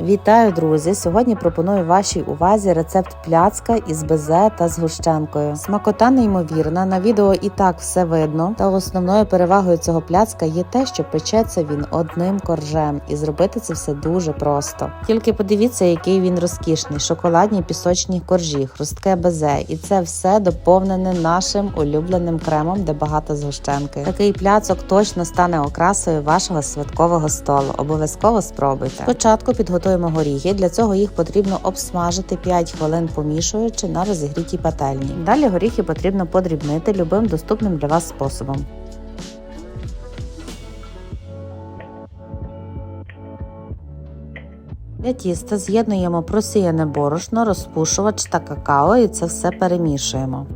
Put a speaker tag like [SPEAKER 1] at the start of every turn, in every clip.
[SPEAKER 1] Вітаю, друзі! Сьогодні пропоную вашій увазі рецепт пляцка із безе та згущенкою. Смакота неймовірна. На відео і так все видно. Та основною перевагою цього пляцка є те, що печеться він одним коржем, і зробити це все дуже просто. Тільки подивіться, який він розкішний: шоколадні пісочні коржі, хрустке безе, і це все доповнене нашим улюбленим кремом, де багато згущенки. Такий пляцок точно стане окрасою вашого святкового столу. Обов'язково спробуйте. Спочатку підготуйте Готуємо горіхи. Для цього їх потрібно обсмажити 5 хвилин, помішуючи на розігрітій пательні. Далі горіхи потрібно подрібнити любим доступним для вас способом. Для тіста з'єднуємо просіяне борошно, розпушувач та какао і це все перемішуємо.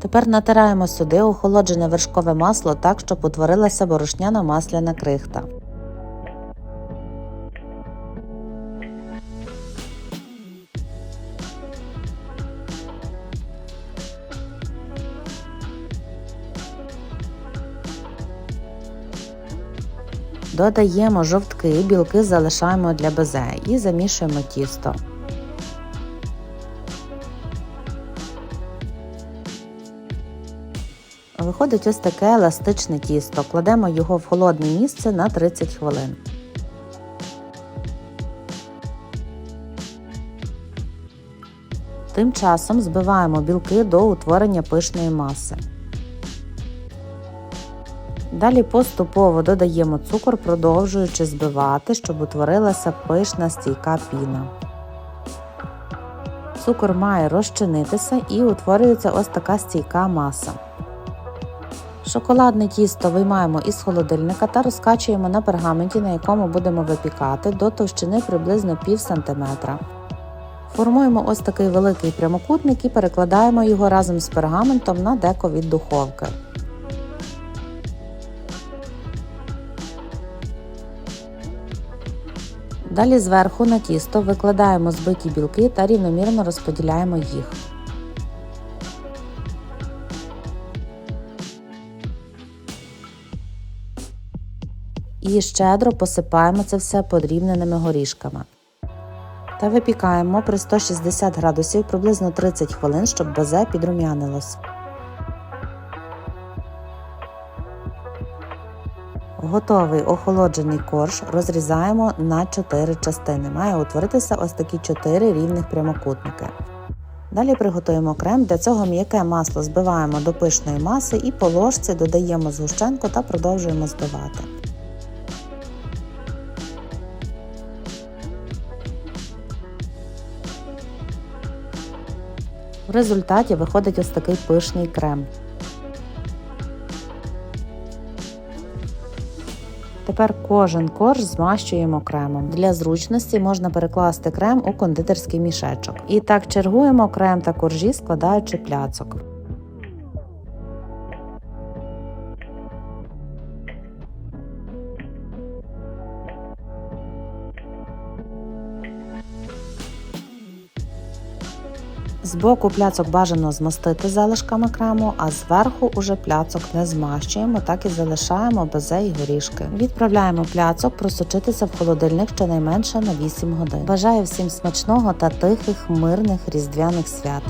[SPEAKER 1] Тепер натираємо сюди охолоджене вершкове масло так, щоб утворилася борошняна масляна крихта. Додаємо жовтки, білки залишаємо для безе і замішуємо тісто. Виходить ось таке еластичне тісто. Кладемо його в холодне місце на 30 хвилин. Тим часом збиваємо білки до утворення пишної маси. Далі поступово додаємо цукор, продовжуючи збивати, щоб утворилася пишна стійка піна. Цукор має розчинитися і утворюється ось така стійка маса. Шоколадне тісто виймаємо із холодильника та розкачуємо на пергаменті, на якому будемо випікати до товщини приблизно пів сантиметра. Формуємо ось такий великий прямокутник і перекладаємо його разом з пергаментом на деко від духовки. Далі зверху на тісто викладаємо збиті білки та рівномірно розподіляємо їх. І щедро посипаємо це все подрібненими горішками. Та випікаємо при 160 градусів приблизно 30 хвилин, щоб безе підрум'янилось. Готовий охолоджений корж розрізаємо на 4 частини. Має утворитися ось такі 4 рівних прямокутники. Далі приготуємо крем. Для цього м'яке масло збиваємо до пишної маси і по ложці додаємо згущенку та продовжуємо збивати. В результаті виходить ось такий пишний крем. Тепер кожен корж змащуємо кремом. Для зручності можна перекласти крем у кондитерський мішечок. І так чергуємо крем та коржі, складаючи пляцок. Збоку пляцок бажано змастити залишками крему, а зверху уже пляцок не змащуємо, так і залишаємо безе і горішки. Відправляємо пляцок просочитися в холодильник щонайменше на 8 годин. Бажаю всім смачного та тихих, мирних різдвяних свят.